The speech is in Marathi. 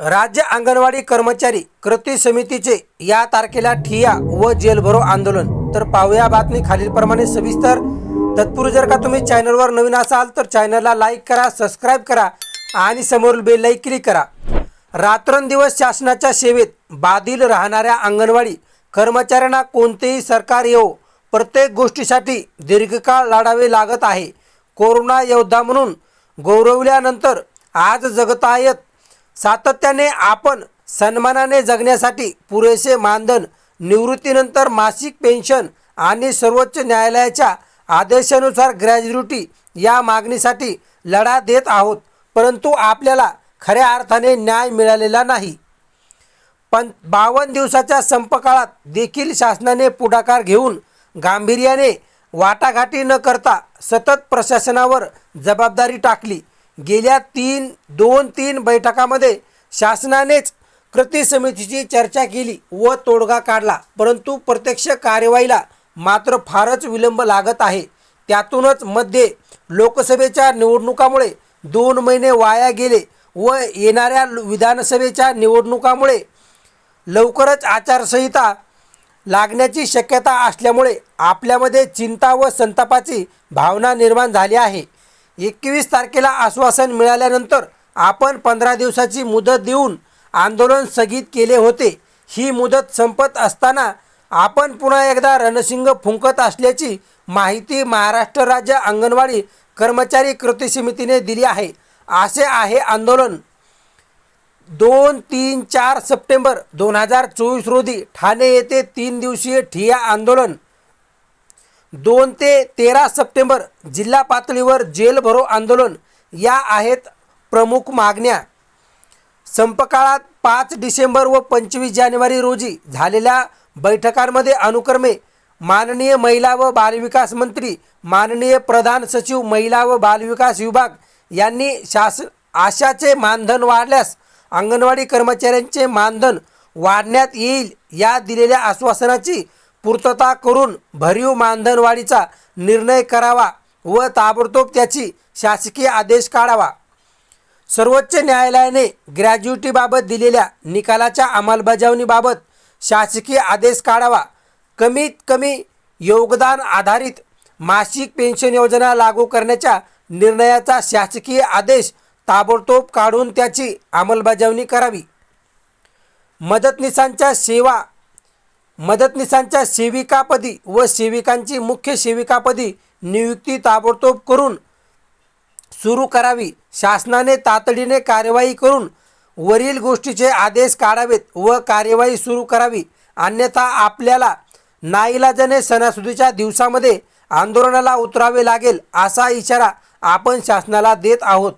राज्य अंगणवाडी कर्मचारी कृती समितीचे या तारखेला ठिया व जेलभरो आंदोलन. तर पाहूया बातमी खालीलप्रमाणे सविस्तर. तत्पूर्वी जर का तुम्ही चॅनलवर नवीन असाल तर चॅनलला लाईक करा सबस्क्राईब करा आणि समोरील बेललाही क्लिक करा. रात्रंदिवस शासनाच्या सेवेत बाधिल राहणाऱ्या अंगणवाडी कर्मचाऱ्यांना कोणतेही सरकार येऊ प्रत्येक गोष्टीसाठी दीर्घकाळ लढावे लागत आहे. कोरोना योद्धा म्हणून गौरवल्यानंतर आज जगतायत सातत्याने आपण सन्मानाने जगण्यासाठी पुरेसे मानधन निवृत्तीनंतर मासिक पेन्शन आणि सर्वोच्च न्यायालयाच्या आदेशानुसार ग्रॅज्युटी या मागणीसाठी लढा देत आहोत परंतु आपल्याला खऱ्या अर्थाने न्याय मिळालेला नाही. पण बावन्न दिवसाच्या संपकाळात देखील शासनाने पुढाकार घेऊन गांभीर्याने वाटाघाटी न करता सतत प्रशासनावर जबाबदारी टाकली. गेल्या तीन दोन तीन बैठकामध्ये शासनानेच कृती समितीची चर्चा केली व तोडगा काढला. परंतु प्रत्यक्ष कार्यवाहीला मात्र फारच विलंब लागत आहे. त्यातूनच मध्ये लोकसभेच्या निवडणुकामुळे दोन महिने वाया गेले व येणाऱ्या विधानसभेच्या निवडणुकामुळे लवकरच आचारसंहिता लागण्याची शक्यता असल्यामुळे आपल्यामध्ये चिंता व संतापाची भावना निर्माण झाली आहे. एकवीस तारखेला आश्वासन मिळाल्यानंतर आपण पंधरा दिवसाची मुदत देऊन आंदोलन स्थगित केले होते. ही मुदत संपत असताना आपण पुन्हा एकदा रणशिंग फुंकत असल्याची माहिती महाराष्ट्र राज्य अंगणवाडी कर्मचारी कृती समितीने दिली आहे. असे आहे आंदोलन. दोन तीन चार सप्टेंबर दोन हजार चोवीस रोजी ठाणे येथे तीन दिवसीय ठिया आंदोलन. दोन ते तेरा सप्टेंबर जिल्हा पातळीवर जेल भरो आंदोलन या आहेत प्रमुख मागण्या. संपकाळात पाच डिसेंबर व पंचवीस जानेवारी रोजी झालेल्या बैठकांमध्ये अनुक्रमे माननीय महिला व बालविकास मंत्री माननीय प्रधान सचिव महिला व बालविकास विभाग यांनी शासन आशाचे मानधन वाढल्यास अंगणवाडी कर्मचाऱ्यांचे मानधन वाढण्यात येईल या दिलेल्या आश्वासनाची पूर्तता करून भरीव मानधनवाढीचा निर्णय करावा व ताबडतोब त्याची शासकीय आदेश काढावा. सर्वोच्च न्यायालयाने ग्रॅज्युटीबाबत दिलेल्या निकालाच्या अंमलबजावणीबाबत शासकीय आदेश काढावा. कमीत कमी योगदान आधारित मासिक पेन्शन योजना लागू करण्याच्या निर्णयाचा शासकीय आदेश ताबडतोब काढून त्याची अंमलबजावणी करावी. मदतनीसांच्या सेवा मदतनीसांच्या सेविकापदी व सेविकांची मुख्य सेविकापदी नियुक्ती ताबडतोब करून सुरू करावी. शासनाने तातडीने कार्यवाही करून वरील गोष्टीचे आदेश काढावेत व कार्यवाही सुरू करावी. अन्यथा आपल्याला नाईलाजाने सणासुदीच्या दिवसामध्ये आंदोलनाला उतरावे लागेल असा इशारा आपण शासनाला देत आहोत.